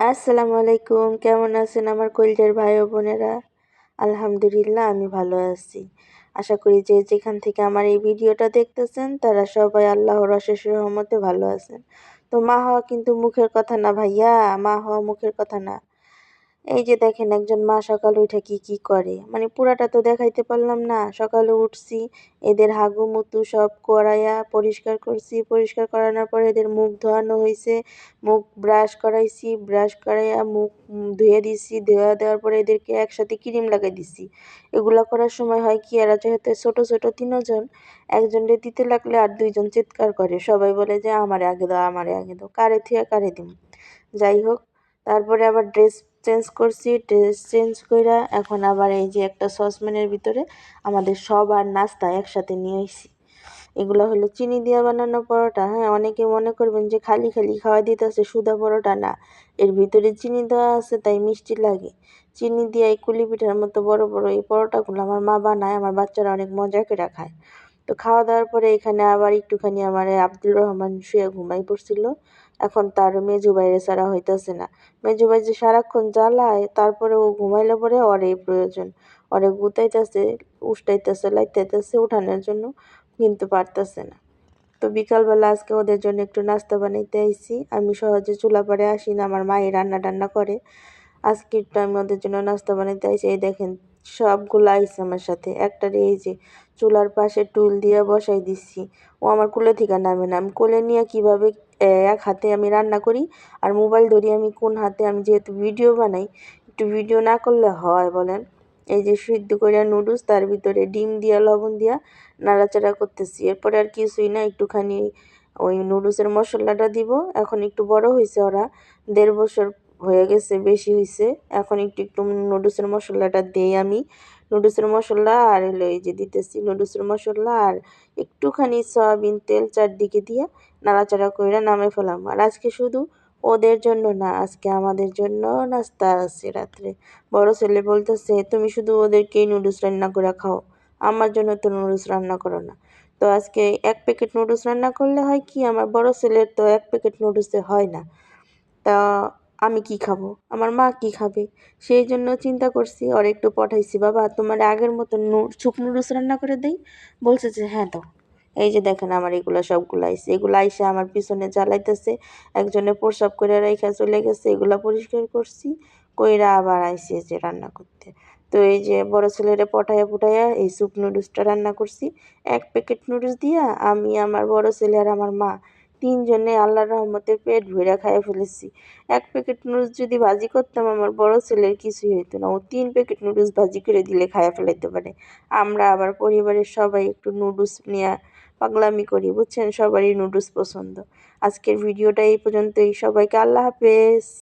আসসালামু আলাইকুম। কেমন আছেন আমার কলজের ভাই ও বোনেরা? আলহামদুলিল্লাহ, আমি ভালো আছি। আশা করি যে যেখান থেকে আমার এই ভিডিওটা দেখতেছেন, তারা সবাই আল্লাহর অশেষ রহমতে ভালো আছেন। তো মা হওয়া কিন্তু মুখের কথা না ভাইয়া, মা হওয়া মুখের কথা না। এই যে দেখেন একজন মা সকালে উঠে কি কি করে? মানে পুরাটা তো দেখাইতে পারলাম না। সকালে উঠছি, এদের হাগু মুতু সব করাইয়া পরিষ্কার করছি। পরিষ্কার করানোর পর এদের মুখ ধোয়ানো হয়েছে মুখ ব্রাশ করাইছি, ব্রাশ করাইয়া মুখ ধুয়ে দিছি। ধোয়া দেওয়ার পরে এদেরকে একসাথে ক্রিম লাগাই দিছি। এগুলা করার সময় হয় কি, এরা যেহেতু ছোট ছোট তিনজন একজনকে দিতে লাগলে আর দুইজন চিৎকার করে। সবাই বলে যে, আমারে আগে দাও, আমারে আগে দাও। কারে থিয়া, কারে দিম? যাই হোক তারপরে আবার ড্রেস চেঞ্জ করছি ড্রেস চেঞ্জ কইরা এখন আবার এই যে একটা সসম্যানের ভিতরে আমাদের সব আর নাস্তা একসাথে নিয়ে আসি এগুলো হলো চিনি দিয়ে বানানো পরোটা হ্যাঁ অনেকে মনে করবেন যে খালি খালি খাওয়া দিতেছে, সুদা পরোটা না। এর ভিতরে চিনি দেওয়া আছে, তাই মিষ্টি লাগে। চিনি দিয়ে এই কুলি পিঠার মতো বড় বড় এই পরোটাগুলো আমার মা বানায়, আমার বাচ্চারা অনেক মজা করে খায়। তো খাওয়া দাওয়ার পরে এখানে আবার একটুখানি আমার আব্দুর রহমান শুয়ে ঘুমাই পড়ছিল। এখন তার মেজু বাইরে ছাড়া হইতেছে না। মেজু ভাই যে সারাক্ষণ জ্বালায়, তারপরে ও ঘুমাইলে পরে এই প্রয়োজন। ওরে গুতাইতেছে, উষ্টাইতেছে, লাইতাইতেছে উঠানোর জন্য, কিন্তু পারতেছে না। তো বিকালবেলা আজকে ওদের জন্য একটু নাস্তা বানাইতে আইছি। আমি সহজে চুলা পরে আসি না, আমার মায়ের রান্না টান্না করে। আজকে একটু আমি ওদের জন্য নাস্তা বানাইতে আইছি। এই দেখেন, সবগুলো আইসে আমার সাথে। একটা এই যে চুলার পাশে টুল দিয়ে বসাই দিচ্ছি। ও আমার কোলে থেকে নামে না। আমি কোলে নিয়ে কীভাবে এক হাতে আমি রান্না করি আর মোবাইল ধরি আমি কোন হাতে? আমি যেহেতু ভিডিও বানাই, একটু ভিডিও না করলে হয় বলেন। এই যে সিদ্ধ করিয়া নুডলস, তার ভিতরে ডিম দিয়া, লবণ দিয়া নাড়াচাড়া করতেছি। এরপরে আর কিছুই না, একটুখানি ওই নুডলসের মশলাটা দিব। এখন একটু বড় হয়েছে ওরা, দেড় বছর হয়ে গেছে, বেশি হয়েছে এখন একটু একটু নুডলসের মশলাটা দিই আমি। নুডলসের মশলা আর হলো এই যে দিতেছি নুডলসের মশলা আর একটুখানি সয়াবিন তেল চারদিকে দিয়ে নাড়াচাড়া করে নামে ফেলাম। আর আজকে শুধু ওদের জন্য না, আজকে আমাদের জন্য নাস্তা আছে রাত্রে। বড় ছেলে বলতেছে, তুমি শুধু ওদেরকেই নুডলস রান্না করে খাও, আমার জন্য তো নুডলস রান্না করো না। তো আজকে এক প্যাকেট নুডলস রান্না করলে হয় কি, আমার বড় ছেলের তো এক প্যাকেট নুডলসে হয় না। তা আমি কি খাব? আমার মা কি খাবে? সেই জন্য চিন্তা করছি, ওর একটু পাঠাইছি। বাবা, তোমার আগের মতো সুপ নুডলস রান্না করে দেই? বলছে যে হ্যাঁ দাও। এই যে দেখেন আমার এগুলো সবগুলো আইসে এগুলো আইসে আমার পিছনে জ্বালাইতেছে, একজনে প্রসাব করে রেখা চলে গেছে, এগুলো পরিষ্কার করছি, কইরা আবার আইসে যে রান্না করতে। তো এই যে বড় ছেলেরে পটাইয়া পুটাইয়া এই স্যুপ নুডলসটা রান্না করছি। এক প্যাকেট নুডলস দিয়া আমি, আমার বড় ছেলে আর আমার মা তিনজনে আল্লাহর রহমতে পেট ভরে খাইয়ে ফেলেছি। এক প্যাকেট নুডলস যদি ভাজি করতাম, আমার বড় ছেলের কিছুই হইতো না। ও তিন প্যাকেট নুডলস ভাজি করে দিলে খাইয়া ফেলাইতে পারে। আমরা আবার পরিবারের সবাই একটু নুডলস নিয়ে পাগলামি করি, বুঝছেন? সবারই নুডলস পছন্দ। আজকের ভিডিওটা এই পর্যন্তই। সবাইকে আল্লাহ হাফেজ।